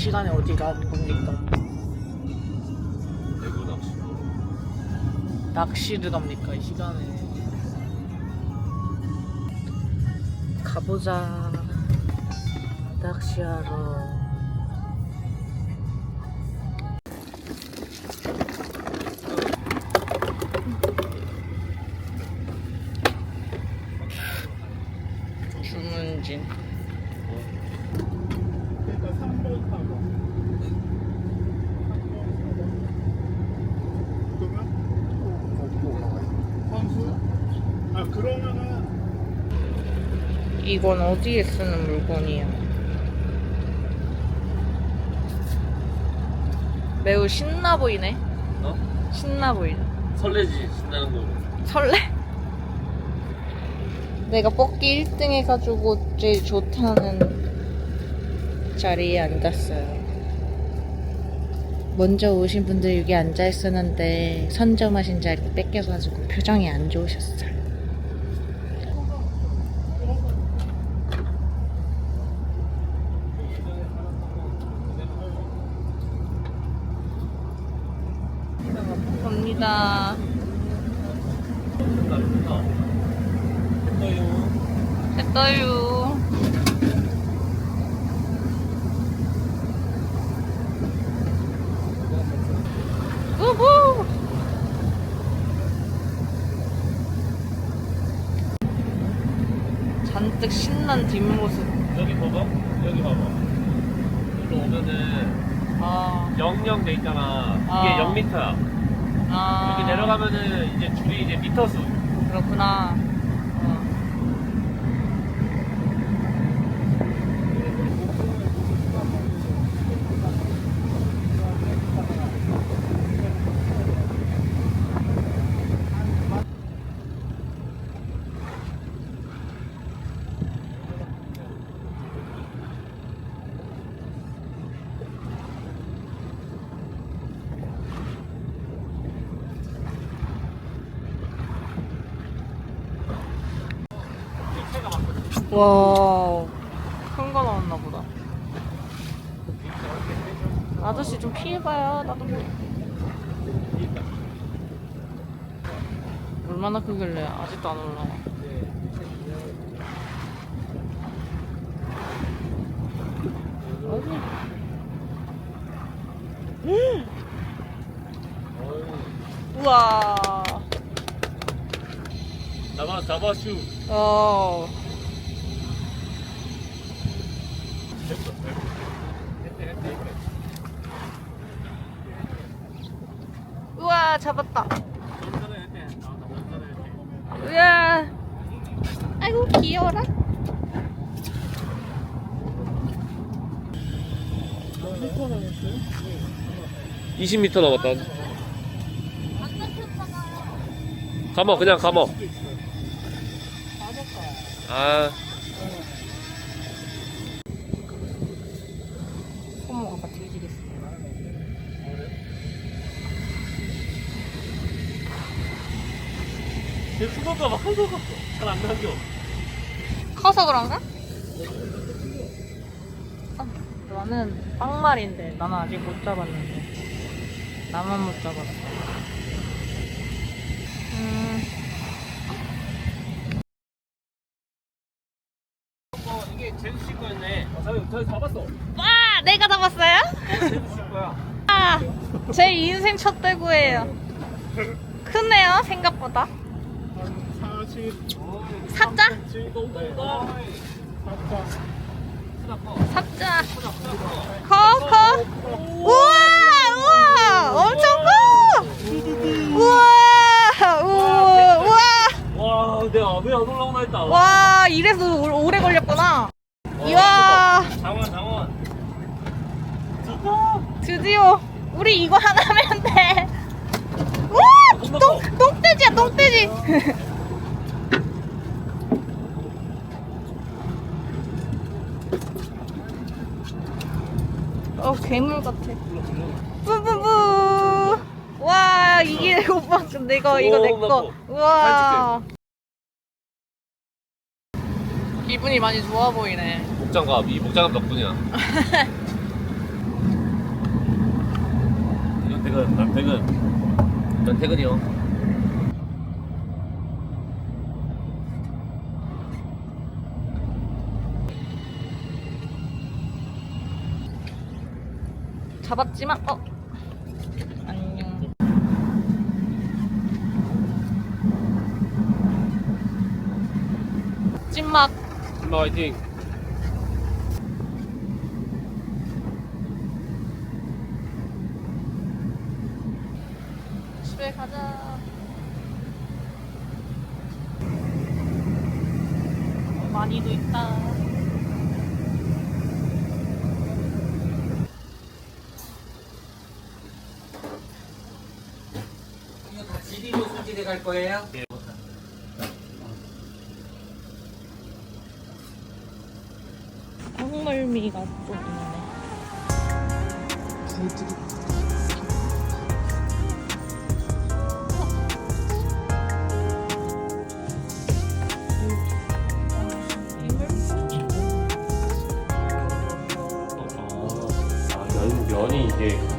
시간에 어디 가는 겁니까? 대구 낚시. 낚시를 갑니까 이 시간에? 가보자. 낚시하러. 이건 어디에 쓰는 물건이야? 매우 신나 보이네. 어? 신나 보이네. 설레지 신나는 거. 설레? 내가 뽑기 1등 해가지고 제일 좋다는 자리에 앉았어요. 먼저 오신 분들 여기 앉아 있었는데 선점하신 자리 뺏겨가지고 표정이 안 좋으셨어요. 갑니다. 됐어요. 우후! 잔뜩 신난 뒷모습. 여기 봐봐. 여기 봐봐. 여기로 오면은 아, 00돼 있잖아. 아. 이게 0m야. 아. 여기 내려가면은 이제 줄이 이제 미터 수. 그렇구나. 어. 와, 큰 거 나왔나 보다. 아저씨 좀 피해봐요. 나도 뭐. 얼마나 크길래 아직도 안 올라와. 어디? 음! 우와. 잡아 잡아 슈. 어. 우 와 잡았다. 우와. 아이고 귀여워라. 이 20m 남았다. 감어 그냥 감어. 아 어머 아빠 뒤지겠어. 제 수건가 봐. 한거 같어. 잘안 남겨. 커서 그런가? 아, 나는 빵말인데 나는 아직 못 잡았는데 나만 못 잡았어. 음. 어 이게 제수 씨 거였네. 어, 저, 저 잡았어. 와 내가 잡았어요? 제수 씨 거야. 아, 제 인생 첫 대구예요. 크네요 생각보다. 한 40, 사자? 이거 온다 온다. 삽자. 커, 커. 우와, 우와, 엄청 커. 우와, 우와, 우와. 와 내가 왜안 올라오나 했다. 와, 이래서 오- 오래 걸렸구나. 와, 이야, 장원 장원. 드디어 우리 이거 하나 하면 돼. 우와, 똥, 똥돼지야, 똥돼지. 괴물 같아. 뿌뿌뿌. 와 이게 오빠 근데 이거 내 거. 뭐, 우와. 기분이 많이 좋아 보이네. 목장갑 이 목장갑 덕분이야. 이건 퇴근. 난 퇴근. 난 퇴근이요. 잡았지만 어? 안녕. 찐막 엄마 화이팅. 집에 가자. 어, 많이도 있다 이거 다 지리로 갈 거예요? 황멀미가 또 있네 아, 면, 면이 이게